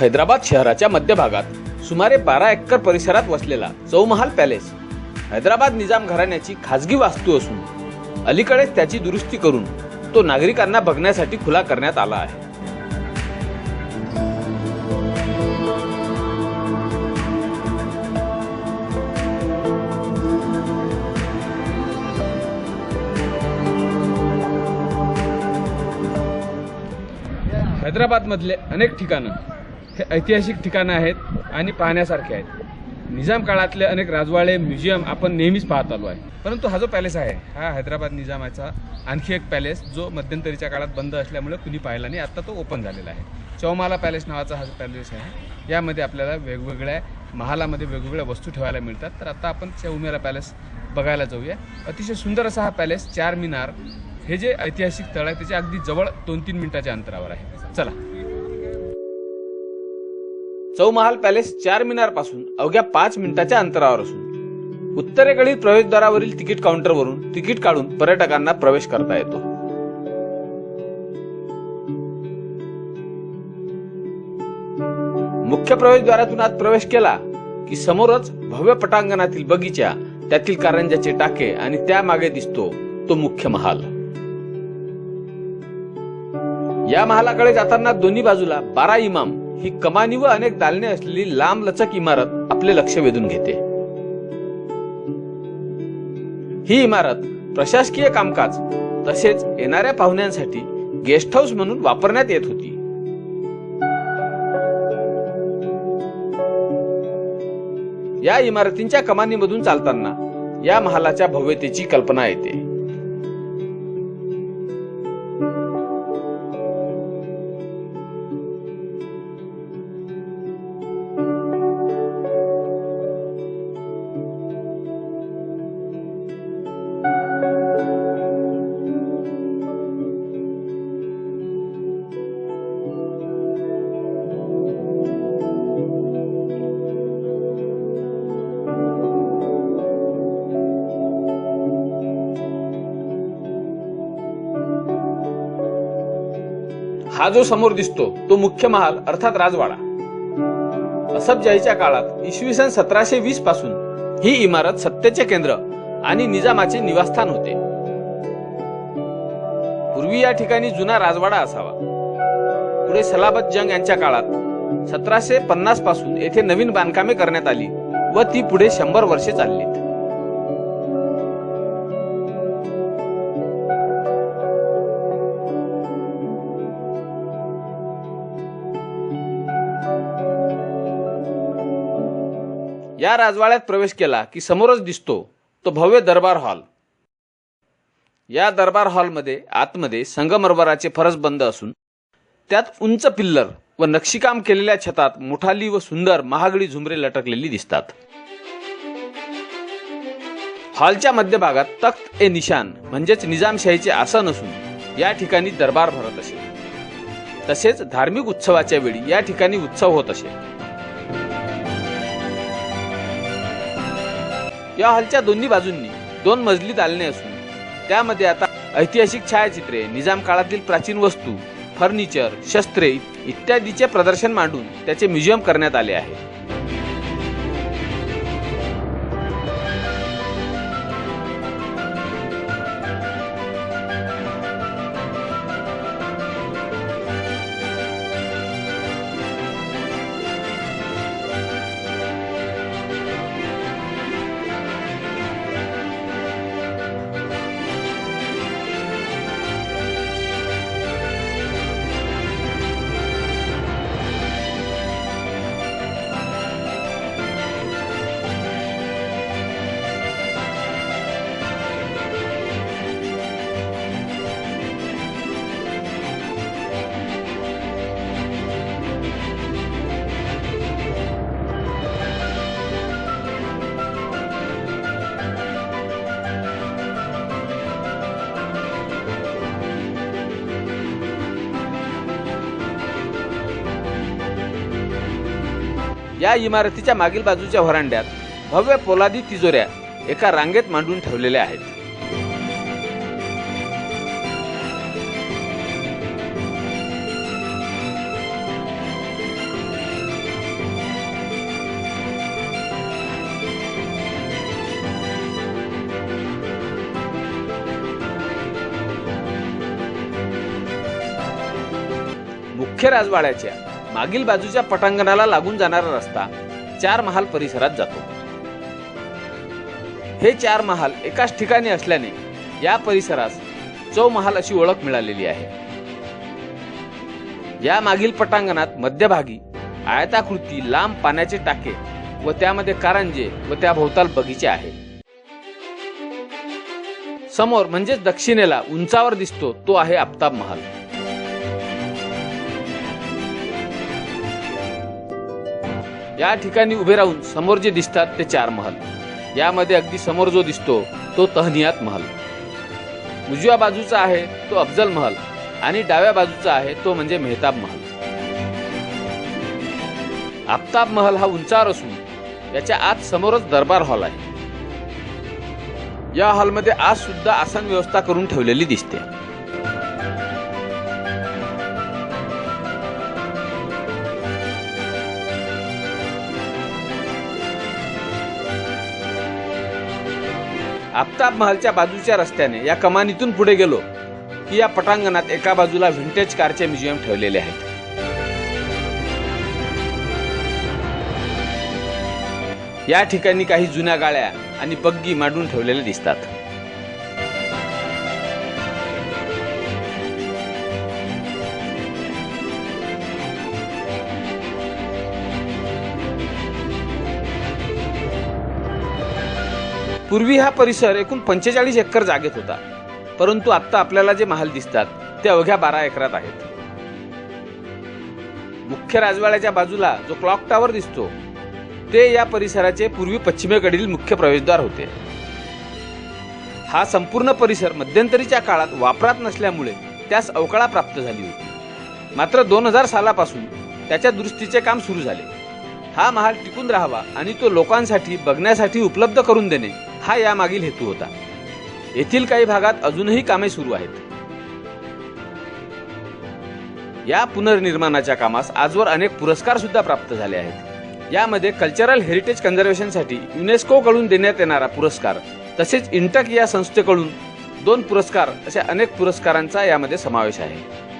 हैदराबाद शहराच्या मध्यभागात सुमारे बारा एकर परिसरात वसलेला चौमहाल पॅलेस हैदराबाद निजाम घराण्याची खाजगी वास्तू असून अलीकडेच त्याची दुरुस्ती करून तो नागरिकांना बघण्यासाठी खुला करण्यात आला आहे. हैदराबादमधले अनेक ठिकाणं हे ऐतिहासिक ठिकाणं आहेत आणि पाहण्यासारखे आहेत. निजाम काळातले अनेक राजवाडे म्युझियम आपण नेहमीच पाहत आलो आहे. परंतु हा जो पॅलेस आहे हा हैदराबाद निजामाचा आणखी एक पॅलेस जो मध्यंतरीच्या काळात बंद असल्यामुळे कुणी पाहिला नाही आता तो ओपन झालेला आहे. चौमाला पॅलेस नावाचा हा पॅलेस आहे यामध्ये आपल्याला वेगवेगळ्या महालामध्ये वेगवेगळ्या वस्तू ठेवायला मिळतात. तर आता आपण चौमेला पॅलेस बघायला जाऊया. अतिशय सुंदर असा हा पॅलेस चार मिनार. हे जे ऐतिहासिक स्थळ आहे त्याच्या अगदी जवळ दोन तीन मिनिटाच्या अंतरावर आहे. चला. चौमहाल पॅलेस चार मिनारपासून अवघ्या पाच मिनिटाच्या अंतरावर असून. उत्तरेकडील प्रवेशद्वारावरील तिकीट काउंटरवरून तिकीट काढून पर्यटकांना प्रवेश करता येतो. मुख्य प्रवेशद्वारातून आत प्रवेश केला की समोरच भव्य पटांगणातील बगीचा त्यातील कारंजाचे टाके आणि त्यामागे दिसतो तो मुख्य महाल. या महालाकडे जाताना दोन्ही बाजूला बारा इमाम ही कमानी व अनेक दालने असलेली लांब लचक इमारत आपले लक्ष वेधून घेते. ही इमारत प्रशासकीय कामकाज तसेच येणाऱ्या पाहुण्यांसाठी गेस्ट हाऊस म्हणून वापरण्यात येत होती. या इमारतींच्या कमानीमधून चालताना या महालाच्या भव्यतेची कल्पना येते. हा जो समोर दिसतो तो मुख्य महाल अर्थात राजवाडा. असफजाहीच्या काळात इसवी सन सतराशे वीसपासून ही इमारत सत्तेचे केंद्र आणि निजामाचे निवासस्थान होते. पूर्वी या ठिकाणी जुना राजवाडा असावा. पुढे सलाबत जंग यांच्या काळात सतराशे पन्नासपासून येथे नवीन बांधकामे करण्यात आली व ती पुढे शंभर वर्षे चाललीत. या राजवाड्यात प्रवेश केला की समोरच दिसतो तो भव्य दरबार हॉल. या दरबार हॉलमध्ये आतमध्ये संगमरवराचे फरस बंद असून त्यात उंच पिल्लर व नक्षीकाम केलेल्या छतात मोठाली व सुंदर महागडी झुमरे लटकलेली दिसतात. हॉलच्या मध्यभागात तख्त ए निशान म्हणजेच निजामशाहीचे आसन असून या ठिकाणी दरबार भरत असे. तसेच धार्मिक उत्सवाच्या वेळी या ठिकाणी उत्सव होत असे. या हॉलच्या दोन्ही बाजूंनी दोन मजली दालने असून त्यामध्ये आता ऐतिहासिक छायाचित्रे निजाम काळातील प्राचीन वस्तू फर्निचर शस्त्रे इत्यादीचे प्रदर्शन मांडून त्याचे म्युझियम करण्यात आले आहे. या इमारतीच्या मागील बाजूच्या व्हरांड्यात भव्य पोलादी तिजोऱ्या एका रांगेत मांडून ठेवलेल्या आहेत. मुख्य राजवाड्याच्या मागील बाजूच्या पटांगणाला लागून जाणारा रस्ता चार महाल परिसरात जातो. हे चार महाल एकाच ठिकाणी असल्याने या परिसरास चौमहाल अशी ओळख मिळालेली आहे. या मागील पटांगणात मध्यभागी आयताकृती लांब पाण्याचे टाके व त्यामध्ये कारंजे व त्या भोवताल बगीचे आहे. समोर म्हणजेच दक्षिणेला उंचावर दिसतो तो आहे आफताब महाल. या ठिकाणी उभे राहून समोर जे दिसतात ते चार महल. यामध्ये अगदी समोर जो दिसतो तो तहनियात महल. उजव्या बाजूचा आहे तो अफजल महल आणि डाव्या बाजूचा आहे तो म्हणजे मेहताब महल. आफताब महल हा उंचावर असून याच्या आत समोरच दरबार हॉल आहे. या हॉलमध्ये आज सुद्धा आसन व्यवस्था करून ठेवलेली दिसते. आफताब महालच्या बाजूच्या रस्त्याने या कमानीतून पुढे गेलो की या पटांगणात एका बाजूला व्हिंटेज कारचे म्युझियम ठेवलेले आहेत. या ठिकाणी काही जुन्या गाड्या आणि बग्गी मांडून ठेवलेल्या दिसतात. पूर्वी हा परिसर एकूण पंचेचाळीस एकर जागेत होता. परंतु आत्ता आपल्याला जे महाल दिसतात ते अवघ्या बारा एकरात आहेत. मुख्य राजवाड्याच्या बाजूला जो क्लॉक टॉवर दिसतो ते या परिसराचे पूर्वी पश्चिमेकडील मुख्य प्रवेशद्वार होते. हा संपूर्ण परिसर मध्यंतरीच्या काळात वापरात नसल्यामुळे त्यास अवकाळा प्राप्त झाली होती. मात्र दोन हजार सालापासून त्याच्या दुरुस्तीचे काम सुरू झाले. हा महाल टिकून राहावा आणि तो लोकांसाठी बघण्यासाठी उपलब्ध करून देणे हा यामागील हेतू होता. येथील काही भागात अजूनही कामे सुरू आहेत. या पुनर्निर्माणाच्या कामास आजवर अनेक पुरस्कार सुद्धा प्राप्त झाले आहेत. यामध्ये कल्चरल हेरिटेज कन्झर्वेशनसाठी युनेस्को कडून देण्यात येणारा पुरस्कार तसेच इंटक या संस्थेकडून दोन पुरस्कार अशा अनेक पुरस्कारांचा यामध्ये समावेश आहे.